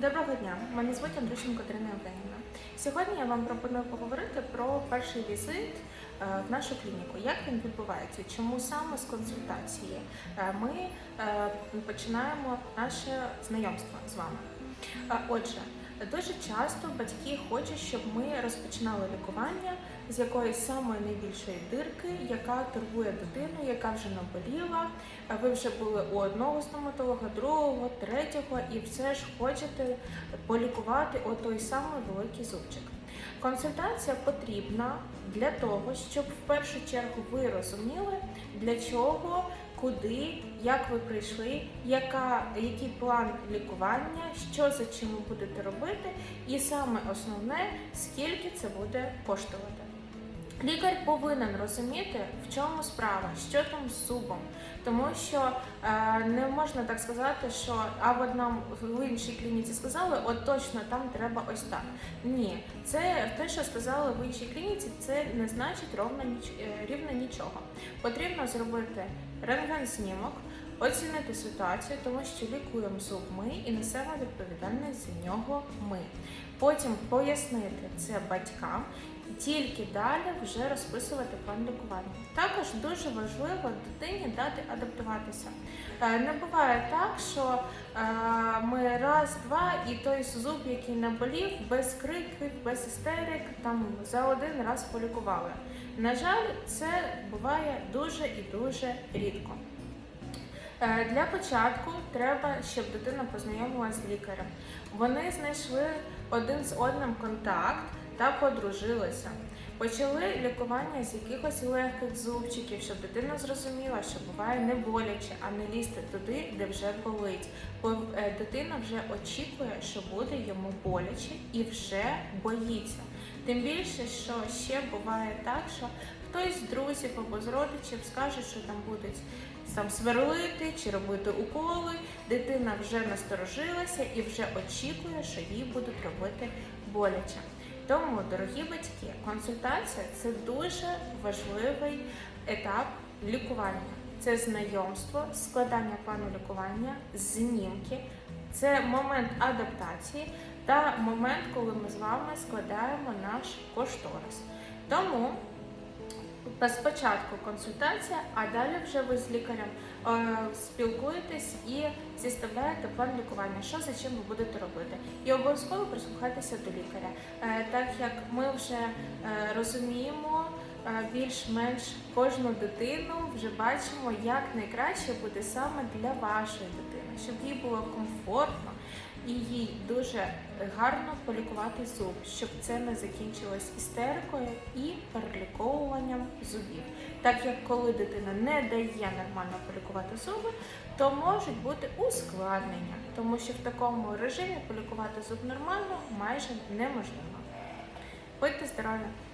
Доброго дня, мене звуть Андрющенко Катерина Євгенівна. Сьогодні я вам пропоную поговорити про перший візит е, в нашу клініку. Як він відбувається? Чому саме з консультації е, ми е, починаємо наше знайомство з вами? Отже, дуже часто батьки хочуть, щоб ми розпочинали лікування з якоїсь самої найбільшої дирки, яка турбує дитину, яка вже наболіла. Ви вже були у одного стоматолога, другого, третього, і все ж хочете полікувати отой самий великий зубчик. Консультація потрібна для того, щоб в першу чергу ви розуміли, для чого, куди, як ви прийшли, яка, який план лікування, що за чим ви будете робити, і саме основне, скільки це буде коштувати. Лікар повинен розуміти, в чому справа, що там з зубом, тому що е, не можна так сказати, що а от нам в іншій клініці сказали, от точно там треба ось так. Ні, це те, що сказали в іншій клініці, це не значить ровно ніч, е, рівно нічого. Потрібно зробити рентген-знімок, оцінити ситуацію, тому що лікуємо зуб ми і несемо відповідальність за нього ми. Потім пояснити це батькам. Тільки далі вже розписувати план лікування. Також дуже важливо дитині дати адаптуватися. Е, Не буває так, що е, ми раз, два і той зуб, який наболів, без криків, без істерик, там за один раз полікували. На жаль, це буває дуже і дуже рідко. Е, Для початку треба, щоб дитина познайомилася з лікарем. Вони знайшли один з одним контакт та подружилися. Почали лікування з якихось легких зубчиків, щоб дитина зрозуміла, що буває не боляче, а не лізти туди, де вже болить. Бо е, дитина вже очікує, що буде йому боляче і вже боїться. Тим більше, що ще буває так, що хтось з друзів або з родичів скаже, що там будуть там сверлити чи робити уколи. Дитина вже насторожилася і вже очікує, що їй будуть робити боляче. Тому, дорогі батьки, консультація це дуже важливий етап лікування. Це знайомство, складання плану лікування, знімки, це момент адаптації та момент, коли ми з вами складаємо наш кошторис. Тому спочатку консультація, а далі вже ви з лікарем е, спілкуєтесь і зіставляєте план лікування, що за чим ви будете робити. І обов'язково прислухайтеся до лікаря, е, так як ми вже е, розуміємо. Більш-менш кожну дитину вже бачимо, як найкраще буде саме для вашої дитини, щоб їй було комфортно і їй дуже гарно полікувати зуб, щоб це не закінчилось істерикою і переліковуванням зубів. Так як коли дитина не дає нормально полікувати зуби, то можуть бути ускладнення, тому що в такому режимі полікувати зуб нормально майже неможливо. Будьте здорові!